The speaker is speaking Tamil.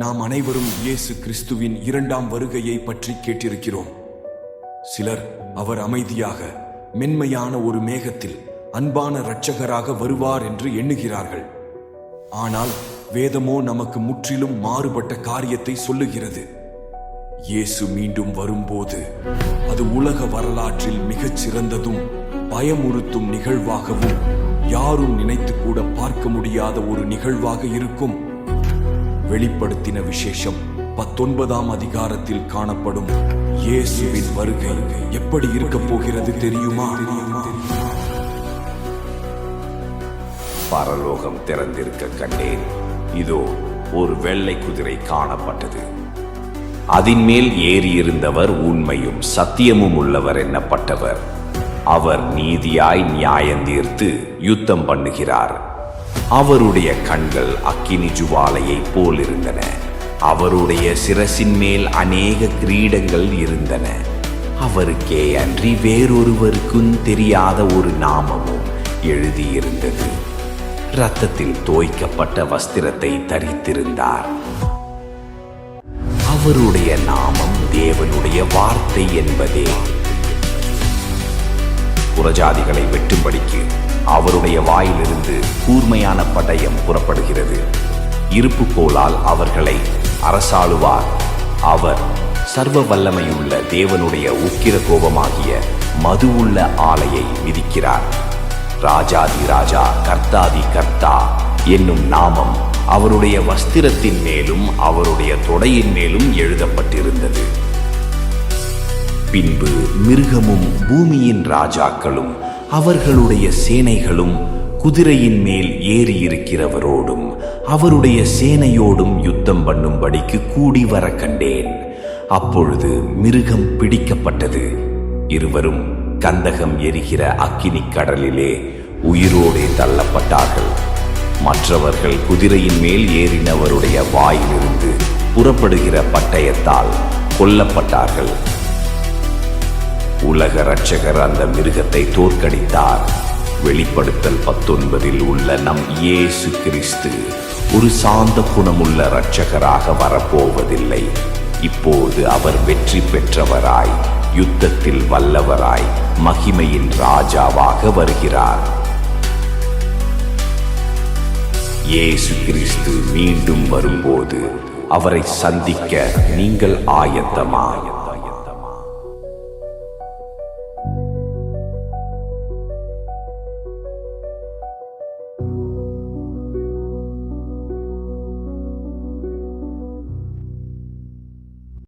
நாம் அனைவரும் இயேசு கிறிஸ்துவின் இரண்டாம் வருகையை பற்றி கேட்டிருக்கிறோம். சிலர் அவர் அமைதியாக மென்மையான ஒரு மேகத்தில் அன்பான இரட்சகராக வருவார் என்று எண்ணுகிறார்கள். ஆனால் வேதமோ நமக்கு முற்றிலும் மாறுபட்ட காரியத்தை சொல்லுகிறது. இயேசு மீண்டும் வரும்போது அது உலக வரலாற்றில் மிகச் சிறந்ததும் பயமுறுத்தும் நிகழ்வாகவும் யாரும் நினைத்து கூட பார்க்க முடியாத ஒரு நிகழ்வாக இருக்கும். வெளிப்படுத்தின விசேஷம் பத்தொன்பதாம் அதிகாரத்தில் காணப்படும் இயேசுவின் வருகை. எப்படி இருக்க போகிறது தெரியுமா? பரலோகம் திறந்திருக்க கண்டேன். இதோ ஒரு வெள்ளை குதிரை காணப்பட்டது. அதின் மேல் ஏறியிருந்தவர் உண்மையும் சத்தியமும் உள்ளவர் எண்ணப்பட்டவர் அவர் நீதியாய் நியாயந்தீர்த்து யுத்தம் பண்ணுகிறார். அவருடைய கண்கள் அக்கினி ஜுவாலையைப் போல் இருந்தன அவருடைய சிரசின் மேல் அநேக கிரீடங்கள் இருந்தன. அவருக்கே அன்றி வேறொருவருக்கும் தெரியாத ஒரு நாமமும் எழுதியிருந்தது. இரத்தத்தில் தோய்க்கப்பட்ட வஸ்திரத்தை தரித்திருந்தார். அவருடைய நாமம் தேவனுடைய வார்த்தை என்பதே. புறஜாதிகளை வெட்டும்படிக்கு அவருடைய வாயிலிருந்து கூர்மையான பட்டயம் புறப்படுகிறது. இருப்பு கோலால் அவர்களை அரசாளுவார். அவர் சர்வ வல்லமையுள்ள தேவனுடைய உக்கிர கோபமாகிய மதுவுள்ள ஆலையை மிதிக்கிறார். ராஜாதி ராஜா கர்த்தாதி கர்த்தா என்னும் நாமம் அவருடைய வஸ்திரத்தின் மேலும் அவருடைய தொடையின் மேலும் எழுதப்பட்டிருந்தது. பின்பு மிருகமும் பூமியின் ராஜாக்களும் அவர்களுடைய சேனைகளும் குதிரையின் மேல் ஏறியிருக்கிறவரோடும் அவருடைய சேனையோடும் யுத்தம் பண்ணும்படிக்கு கூடி வர கண்டேன். அப்பொழுது மிருகம் பிடிக்கப்பட்டது. இருவரும் கந்தகம் எரிகிற அக்கினி கடலிலே உயிரோடே தள்ளப்பட்டார்கள். மற்றவர்கள் குதிரையின் மேல் ஏறினவருடைய வாயிலிருந்து புறப்படுகிற பட்டயத்தால் கொல்லப்பட்டார்கள். உலக ரட்சகர் அந்த மிருகத்தை தோற்கடித்தார். வெளிப்படுத்தல் பத்தொன்பதில் உள்ள நம் இயேசு கிறிஸ்து ஒரு சாந்த குணமுள்ள இரட்சகராக வரப்போவதில்லை. இப்போது அவர் வெற்றி பெற்றவராய் யுத்தத்தில் வல்லவராய் மகிமையின் ராஜாவாக வருகிறார். இயேசு கிறிஸ்து மீண்டும் வரும்போது அவரை சந்திக்க நீங்கள் ஆயத்தமா